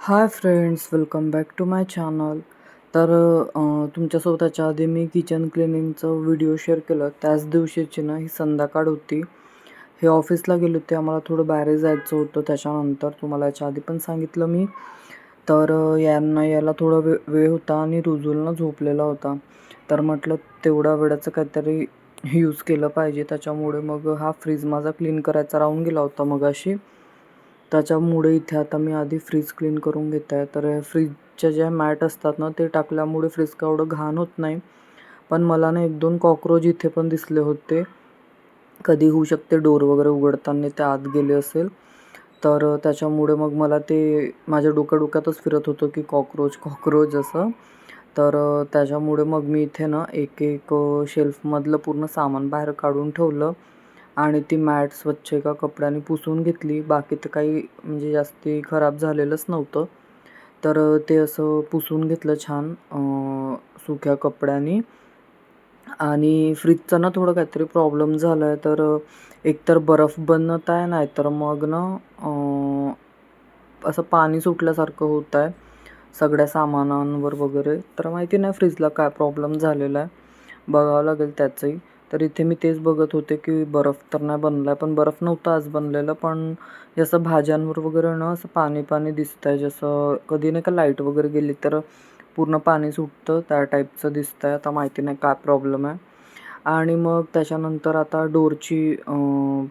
Hi friends welcome back to my channel तर तुमच्यासोबत त्याच्या आधी मी किचन क्लिनिंगचं व्हिडिओ शेअर केलं. त्याच दिवशीची ना ही संध्याकाळ होती. हे ऑफिसला गेले होते. आम्हाला थोडं बाहेर जायचं होतं. त्याच्यानंतर तुम्हाला याच्या आधी पण सांगितलं मी. तर यांना यायला थोडा वे वेळ होता आणि रुजूलनं झोपलेला होता. तर म्हटलं तेवढ्या वेळाचं काहीतरी यूज केलं पाहिजे. त्याच्यामुळे मग हा फ्रीज माझा क्लीन करायचा राहून गेला होता मगाशी. त्याच्यामुळे इथे आता मी आधी फ्रीज क्लीन करून घेत आहे तर फ्रीजच्या ज्या मॅट असतात ना ते टाकल्यामुळे फ्रीज का एवढं घाण होत नाही. पण मला ना एक दोन कॉक्रोच इथे पण दिसले होते. कधी होऊ शकते डोर वगैरे उघडताना ते आत गेले असेल. तर त्याच्यामुळे मग मला ते माझ्या डोक्या डोक्यातच फिरत होतं की कॉक्रोच कॉक्रोच असं. तर त्याच्यामुळे मग मी इथे ना एक एक शेल्फमधलं पूर्ण सामान बाहेर काढून ठेवलं आणि ती मॅट स्वच्छ एका कपड्याने पुसून घेतली. बाकी तर काही म्हणजे जास्ती खराब झालेलंच नव्हतं. तर ते असं पुसून घेतलं छान सुक्या कपड्याने. आणि फ्रीजचा ना थोडं काहीतरी प्रॉब्लेम झाला आहे तर एकतर बर्फ बनत आहे नाहीतर मग ना असं पाणी सुटल्यासारखं होत आहे सगळ्या सामानांवर वगैरे. तर माहिती नाही फ्रीजला काय प्रॉब्लेम झालेला आहे. बघावं लागेल त्याचंही. तर इथे मी तेच बघत होते की बर्फ तर नाही बनला आहे पण बर्फ नव्हता आज बनलेलं. पण जसं भाज्यांवर वगैरे ना असं पाणी पाणी दिसतं आहे जसं कधी नाही का लाइट वगैरे गेली तर पूर्ण पाणी सुटतं त्या टाईपचं दिसतं आहे आता माहिती नाही काय प्रॉब्लेम आहे. आणि मग त्याच्यानंतर आता डोरची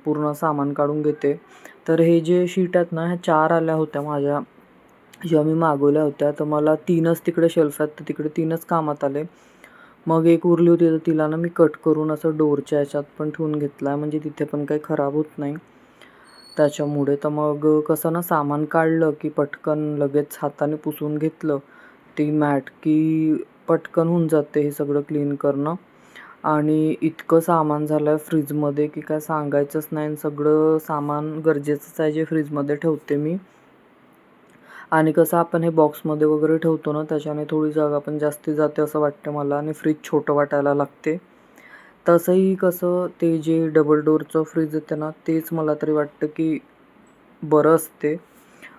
पूर्ण सामान काढून घेते. तर हे जे शीट आहेत ना ह्या चार आल्या होत्या माझ्या. जेव्हा मी मागवल्या होत्या तर मला तीनच तिकडे शेल्फ आहेत तर तिकडे तीनच कामात आले. मग एक उरली होती तर तिला ना मी कट करून असं डोरच्या ह्याच्यात पण ठेवून घेतला आहे म्हणजे तिथे पण काही खराब होत नाही. त्याच्यामुळे तर मग कसं ना सामान काढलं की पटकन लगेच हाताने पुसून घेतलं. ती मॅट की पटकन होऊन जाते हे सगळं क्लीन करणं. आणि इतकं सामान झालं आहे फ्रीजमध्ये की काय सांगायचंच नाही आणि सगळं सामान गरजेचंच आहे जे फ्रीजमध्ये ठेवते मी. आणि कसं आपण हे बॉक्समध्ये वगैरे ठेवतो ना त्याच्याने थोडी जागा पण जास्ती जाते असं वाटतं मला आणि फ्रीज छोटं वाटायला लागते. तसंही कसं ते जे डबल डोअरचं फ्रीज येते ना तेच मला तरी वाटतं की बरं असते.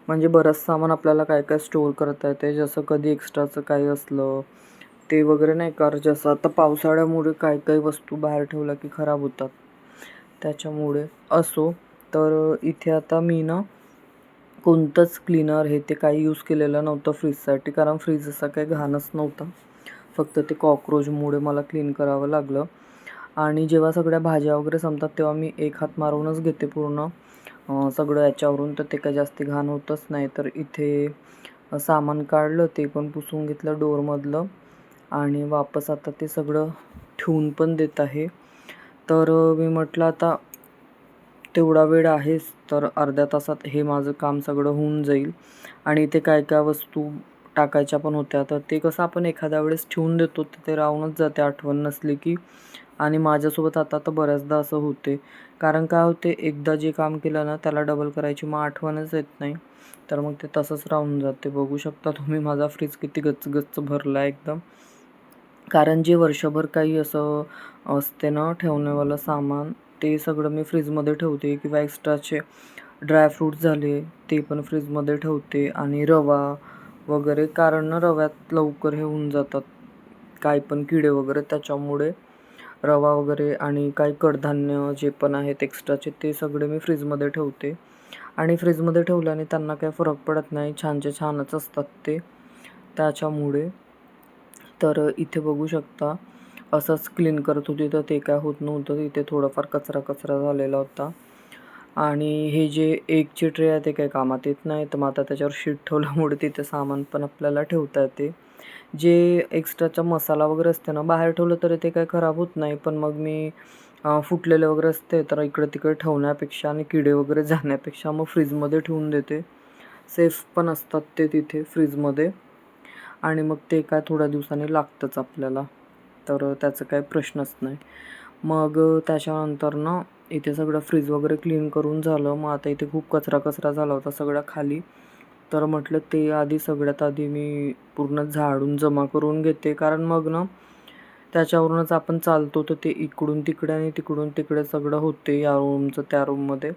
म्हणजे बरंच सामान आपल्याला काय काय स्टोअर करता येते जसं कधी एक्स्ट्राचं काही असलं ते वगैरे नाही कार जसं आता पावसाळ्यामुळे काय काही वस्तू बाहेर ठेवल्या की खराब होतात. त्याच्यामुळे असो. तर इथे आता मी ना कोणतंच क्लीनर हे ते काही यूज केलेलं नव्हतं फ्रीजसाठी कारण फ्रीज असा काही घाणच नव्हता. फक्त ते कॉक्रोचमुळे मला क्लीन करावं लागलं. आणि जेव्हा सगळ्या भाज्या वगैरे संपतात तेव्हा मी एक हात मारूनच घेते पूर्ण. सगळं याच्यावरून तर ते काही जास्ती घाण होतच नाही. तर इथे सामान काढलं ते पण पुसून घेतलं डोअरमधलं. आणि वापस आता ते सगळं ठेवून पण देत आहे. तर मी म्हटलं आता तेवढा वेळ आहेच तर अर्ध्या तासात हे माझं काम सगळं होऊन जाईल. आणि इथे काय काय वस्तू टाकायच्या पण होत्या तर ते कसं आपण एखाद्या वेळेस ठेवून देतो तर ते राहूनच जाते आठवण नसली की. आणि माझ्यासोबत आता तर बऱ्याचदा असं होते. कारण काय होते एकदा जे काम केलं ना त्याला डबल करायची मग आठवणच येत नाही. तर मग ते तसंच राहून जाते. बघू शकता तुम्ही माझा फ्रीज किती गच्च गच्च भरला आहे एकदम. कारण जे वर्षभर काही असं असते ना ठेवण्यावालं सामान ते सगळं मी फ्रीजमध्ये ठेवते किंवा एक्स्ट्राचे ड्रायफ्रूट्स झाले ते पण फ्रीजमध्ये ठेवते आणि रवा वगैरे कारण रव्यात लवकर हे होऊन जातात. काय पण किडे वगैरे त्याच्यामुळे रवा वगैरे आणि काही कडधान्य जे पण आहेत एक्स्ट्राचे ते सगळे मी फ्रीजमध्ये ठेवते. आणि फ्रीजमध्ये ठेवल्याने त्यांना काही फरक पडत नाही छानचे छानच असतात ते. त्याच्यामुळे तर इथे बघू शकता असंच क्लीन करत होती तर ते काय होत नव्हतं. तिथे थोडंफार कचरा कचरा झालेला होता. आणि हे जे एकची ट्रे आहे ते काही कामात येत नाही. तर मग आता त्याच्यावर शीट ठेवल्यामुळे तिथे सामान पण आपल्याला ठेवता येते. जे एक्स्ट्राचा मसाला वगैरे असते ना बाहेर ठेवलं तरी ते काही खराब होत नाही. पण मग मी फुटलेले वगैरे असते तर इकडे तिकडे ठेवण्यापेक्षा आणि किडे वगैरे जाण्यापेक्षा मग फ्रीजमध्ये ठेवून देते. सेफ पण असतात ते तिथे फ्रीजमध्ये आणि मग ते काय थोड्या दिवसांनी लागतंच आपल्याला. तर त्याचं काही प्रश्नच नाही. मग त्याच्यानंतर ना इथे सगळं फ्रीज वगैरे क्लीन करून झालं. मग आता इथे खूप कचरा कचरा झाला होता सगळ्या खाली. तर म्हटलं ते आधी सगळ्यात आधी मी पूर्ण झाडून जमा करून घेते. कारण मग ना त्याच्यावरूनच आपण चालतो तर ते इकडून तिकडे आणि तिकडून तिकडे सगळं होते या रूमचं त्या रूममध्ये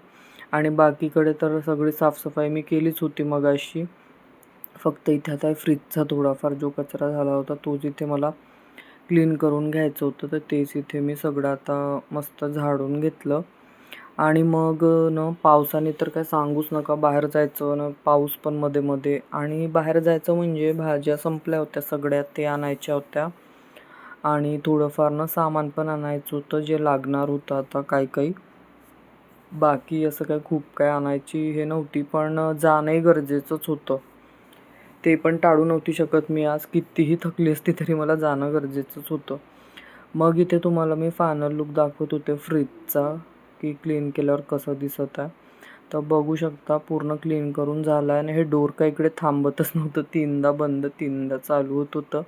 आणि बाकीकडे तर सगळी साफसफाई मी केलीच होती मग अशी फक्त इथे आता फ्रीजचा थोडाफार जो कचरा झाला होता तोच इथे मला क्लीन करून घ्यायचं होतं तर तेच इथे मी सगळं आता मस्त झाडून घेतलं. आणि मग न पावसाने तर काय सांगूच नका बाहेर जायचं न पाऊस पण मध्ये मध्ये. आणि बाहेर जायचं म्हणजे भाज्या संपल्या होत्या सगळ्या ते आणायच्या होत्या. आणि थोडंफार ना सामान पण आणायचं होतं जे लागणार होतं आता काही काही. बाकी असं काय खूप काय आणायची हे नव्हती पण जाणंही गरजेचंच होतं. ते पण टाळू नव्हती शकत मी आज. कितीही थकली असती तरी मला जाणं गरजेचंच होतं. मग इथे तुम्हाला मी फायनल लुक दाखवत होते. फ्रीजचा की क्लीन केल्यावर कसं दिसत आहे. तर बघू शकता पूर्ण क्लीन करून झालं आहे आणि हे डोर का इकडे थांबतच नव्हतं. तीनदा बंद तीनदा चालू होत होतं.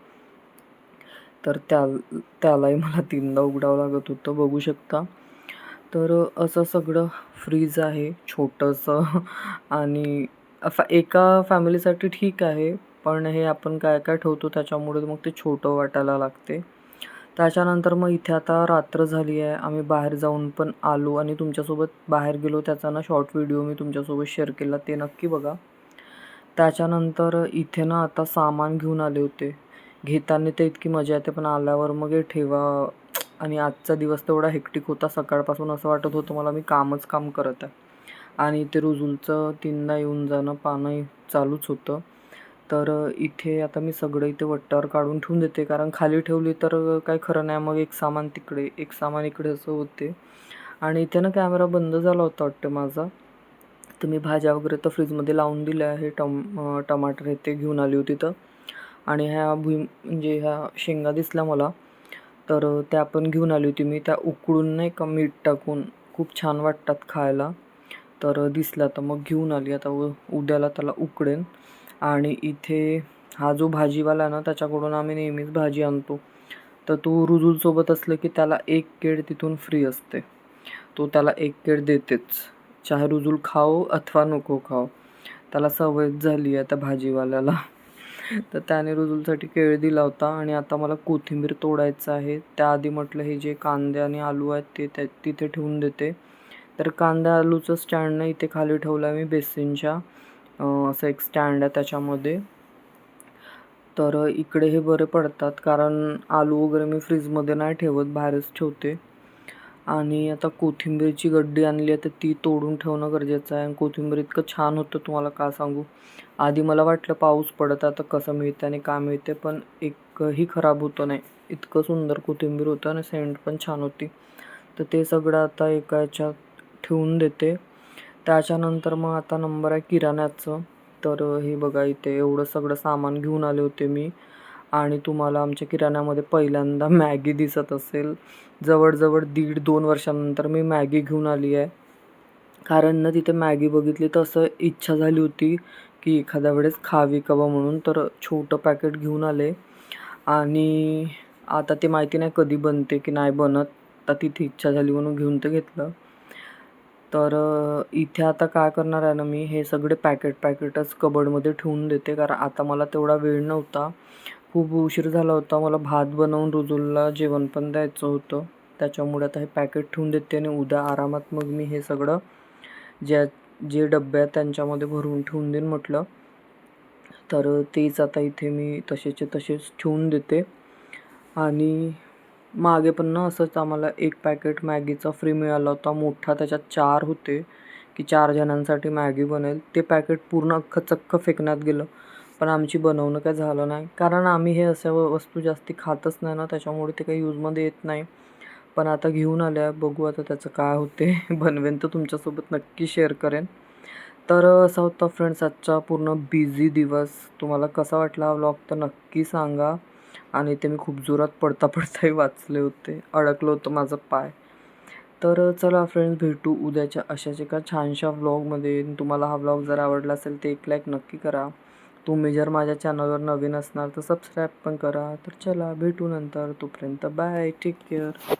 तर त्या त्यालाही मला तीनदा उघडावं लागत होतं. बघू शकता. तर असं सगळं फ्रीज आहे छोटंसं. आणि फॅ एका फॅमिलीसाठी ठीक आहे पण हे आपण काय काय ठेवतो त्याच्यामुळे मग ते छोटं वाटायला लागते. त्याच्यानंतर मग इथे आता रात्र झाली आहे आम्ही बाहेर जाऊन पण आलो आणि तुमच्यासोबत बाहेर गेलो त्याचा ना शॉर्ट व्हिडिओ मी तुमच्यासोबत शेअर केला ते नक्की बघा. त्याच्यानंतर इथे ना आता सामान घेऊन आले होते. घेताना ते इतकी मजा येते पण आल्यावर मग हे ठेवा. आणि आजचा दिवस तेवढा हेक्टिक होता सकाळपासून असं वाटत होतं मला मी कामच काम करत आहे. आणि इथे रुजुलचं तीनदा येऊन जाणं पाणं चालूच होतं. तर इथे आता मी सगळं इथे वट्टावर काढून ठेवून देते. कारण खाली ठेवली तर काय खरं नाही. मग एक सामान तिकडे एक सामान इकडे असं होते. आणि इथे ना कॅमेरा बंद झाला होता वाटतं माझा. तर मी भाज्या वगैरे तर फ्रीजमध्ये लावून दिल्या आहे. टम टमाटर हे ते घेऊन आली होती तर. आणि ह्या भुई म्हणजे ह्या शेंगा दिसल्या मला. तर त्या पण घेऊन आली होती मी. त्या उकळून नाही का मीठ टाकून खूप छान वाटतात खायला. तर दिसला तर मग घेऊन आली. आता उ उद्याला त्याला उकडेन. आणि इथे हा जो भाजीवाला ना त्याच्याकडून आम्ही नेहमीच भाजी आणतो. तर तो रुजूलसोबत असलं की त्याला एक केड तिथून फ्री असते. तो त्याला एक केड देतेच. चाहे रुजूल खाओ अथवा नको खाओ. त्याला सवयच झाली आहे त्या भाजीवाल्याला. तर त्याने रुजूलसाठी केळ दिला होता. आणि आता मला कोथिंबीर तोडायचं आहे. त्याआधी म्हटलं हे जे कांदे आणि आलू आहेत ते त्या तिथे ठेवून देते. तर कांदा आलूचं स्टँड इथे खाली ठेवलं आहे मी बेसिनच्या. असं एक स्टँड आहे त्याच्यामध्ये. तर इकडे हे बरे पडतात कारण आलू वगैरे मी फ्रीजमध्ये नाही ठेवत बाहेरच ठेवते. आणि आता कोथिंबीरची गड्डी आणली आहे तर ती तोडून ठेवणं गरजेचं आहे. आणि कोथिंबीर इतकं छान होतं तुम्हाला का सांगू? आधी मला वाटलं पाऊस पडत आता कसं मिळतं आणि का मिळते पण एकही खराब होतं नाही. इतकं सुंदर कोथिंबीर होतं आणि सेंट पण छान होती. तर ते सगळं आता एका ह्याच्यात ठेवून देते. त्याच्यानंतर मग आता नंबर आहे किराण्याचं. तर हे बघा इथे एवढं सगळं सामान घेऊन आले होते मी. आणि तुम्हाला आमच्या किराण्यामध्ये पहिल्यांदा मॅगी दिसत असेल. जवळजवळ दीड दोन वर्षानंतर मी मॅगी घेऊन आली आहे. कारण ना तिथे मॅगी बघितली तर असं इच्छा झाली होती की एखाद्या वेळेस खावी कवा म्हणून. तर छोटं पॅकेट घेऊन आले. आणि आता ते माहिती नाही कधी बनते की नाही बनत. तर तिथे इच्छा झाली म्हणून घेऊन तर घेतलं. तर इथे आता काय करणार आहे ना मी हे सगळे पॅकेट पॅकेटच कबडमध्ये ठेवून देते. कारण आता मला तेवढा वेळ नव्हता. खूप उशीर झाला होता. मला भात बनवून रुजुलला जेवण पण द्यायचं होतं. त्याच्यामुळे आता हे पॅकेट ठेवून देते आणि उद्या आरामात मग मी हे सगळं ज्या जे डबे आहेत त्यांच्यामध्ये भरून ठेवून देईन म्हटलं. तर तेच आता इथे मी तसेचे तसेच ठेवून देते. आणि मागे पण ना असंच आम्हाला एक पॅकेट मॅगीचा फ्री मिळाला होता. मोठा त्याच्यात चार होते की चार जणांसाठी मॅगी बनेल. ते पॅकेट पूर्ण अख्खं चक्क फेकण्यात गेलं. पण आमची बनवणं काय झालं नाही. कारण आम्ही हे अशा वस्तू जास्ती खातच नाही ना त्याच्यामुळे ते काही यूजमध्ये येत नाही. पण आता घेऊन आल्या. बघू आता त्याचं काय होते. बनवेन तर तुमच्यासोबत नक्की शेअर करेन. तर असा होता फ्रेंड्स आजचा पूर्ण बिझी दिवस. तुम्हाला कसा वाटला हा व्लॉग तर नक्की सांगा. आणि ते मी खूप जोरात पडता पडताही वाचले होते. अडकलं होतं माझं पाय. तर चला फ्रेंड्स भेटू उद्याच्या अशाच एका छानशा व्लॉगमध्ये तुम्हाला हा व्लॉग जर आवडला असेल तर एक लाईक नक्की करा. तुम्ही जर माझ्या चॅनलवर नवीन असणार तर सबस्क्राईब पण करा. तर चला भेटू नंतर. तोपर्यंत बाय टेक केअर